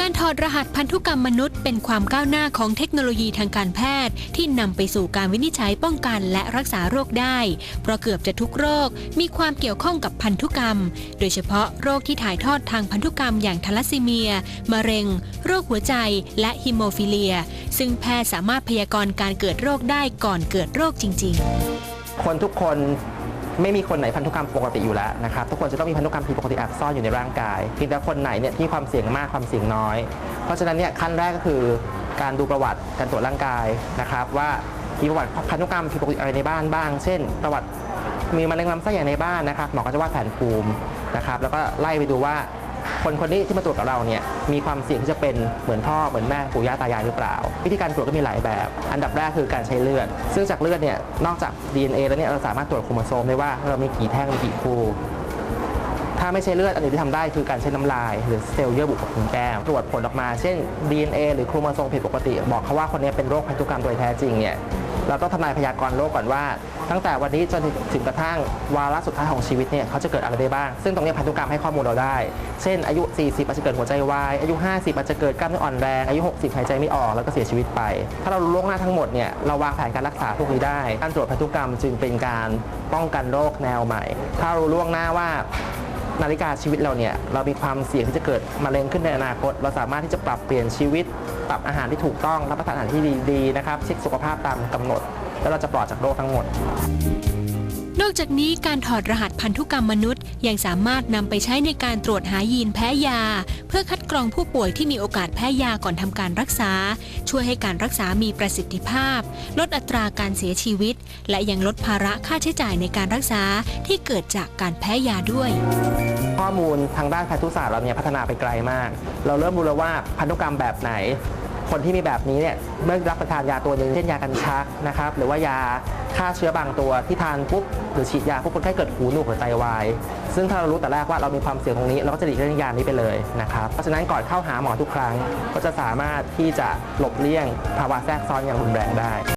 การถอดรหัสพันธุกรรมมนุษย์เป็นความก้าวหน้าของเทคโนโลยีทางการแพทย์ ที่นำไปสู่การวินิจฉัยป้องกันและรักษาโรคได้ เพราะเกือบจะทุกโรคมีความเกี่ยวข้องกับพันธุกรรม โดยเฉพาะโรคที่ถ่ายทอดทางพันธุกรรมอย่างทาลัสซีเมีย มะเร็ง โรคหัวใจ และฮิโมฟิเลีย ซึ่งแพทย์สามารถพยากรณ์การเกิดโรคได้ก่อนเกิดโรคจริง ๆ คนทุกคน ไม่มีคนไหนพันธุกรรมปกติอยู่แล้วนะครับทุกคนจะต้องมีพันธุกรรมผิดปกติแอบซ่อนอยู่ในร่างกายเพียงแต่คนไหนเนี่ยที่ความเสี่ยงมากความเสี่ยงน้อย เพราะฉะนั้นเนี่ยขั้นแรกก็คือการดูประวัติการตรวจร่างกายนะครับว่ามีประวัติพันธุกรรมผิดปกติอะไรในบ้านบ้าง เช่น ประวัติมีมะเร็งลำไส้ใหญ่ในบ้านนะครับหมอก็จะวาดแผนภูมินะครับแล้วก็ไล่ไปดูว่า คนคนนี้ที่มาตรวจกับเราเนี่ยมีความเสี่ยงที่จะเป็นเหมือนพ่อเหมือนแม่ปู่ย่าตายายหรือเปล่า วิธีการตรวจก็มีหลายแบบ อันดับแรกคือการใช้เลือด ซึ่งจากเลือดเนี่ยนอกจาก DNA แล้วเนี่ยเราสามารถตรวจโครโมโซมได้ว่าเรามีกี่แท่งมีกี่คู่าไม่ใช่เลือดอันอื่นที่ทำได้คือการใช้น้ำลาย หรือเซลล์เยื่อบุของคุณแก้มตรวจผลออกมาเช่น DNA หรือโครโมโซมผิดปกติ บอกเขาว่าคนนี้เป็นโรคพันธุกรรมโดยแท้จริงเนี่ยเราต้องทำนายพยากรณ์โรคก่อนว่า ตั้งแต่วันนี้จนถึงกระทั่งวาระสุดท้ายของชีวิตเนี่ยเขาจะเกิดอะไรได้บ้าง ซึ่งตรงนี้พันธุกรรมให้ข้อมูลเราได้ เช่น อายุ 40อาจจะเกิดหัวใจวาย อายุ 50อาจจะเกิดกล้ามเนื้ออ่อนแรง อายุ 60 หายใจไม่ออก แล้วก็เสียชีวิตไป ถ้าเรารู้ล่วงหน้าทั้งหมดเนี่ยเราวางแผนการรักษาพวกนี้ได้ การตรวจพันธุกรรมจึงเป็นการป้องกันโรคแนวใหม่ ถ้าเรารู้ล่วงหน้าว่า นาฬิกาชีวิตเราเนี่ยเรามีความเสี่ยงที่จะเกิดมะเร็งขึ้นในอนาคต เราสามารถที่จะปรับเปลี่ยนชีวิต ปรับอาหารที่ถูกต้องรับประทานอาหารที่ดีๆนะครับเช็คสุขภาพตามกำหนด แล้วเราจะปลอดจากโรคทั้งหมด นอกจากนี้การถอดรหัสพันธุกรรมมนุษย์ ยังสามารถนำไปใช้ในการตรวจหายีนแพ้ยา เพื่อคัดกรองผู้ป่วยที่มีโอกาสแพ้ยาก่อนทำการรักษา ช่วยให้การรักษามีประสิทธิภาพ ลดอัตราการเสียชีวิต และยังลดภาระค่าใช้จ่ายในการรักษาที่เกิดจากการแพ้ยาด้วย ข้อมูลทางด้านพันธุศาสตร์เราเนี่ยพัฒนาไปไกลมาก เราเริ่มรู้แล้วว่าพันธุกรรมแบบไหน คนที่มีแบบนี้เนี่ยเมื่อรับประทานยาตัวหนึ่งเช่นยากันชักนะครับหรือว่ายา ฆ่าเชื้อบางตัวที่ทานปุ๊บหรือฉีดยาพวกคนไข้เกิดหูหนวกหรือไตวาย ซึ่งถ้าเรารู้แต่แรกว่าเรามีความเสี่ยงตรงนี้เราก็จะหลีกเลี่ยงยานี้ไปเลยนะครับเพราะฉะนั้นก่อนเข้าหาหมอทุกครั้งก็จะสามารถที่จะหลบเลี่ยงภาวะแทรกซ้อนอย่างรุนแรงได้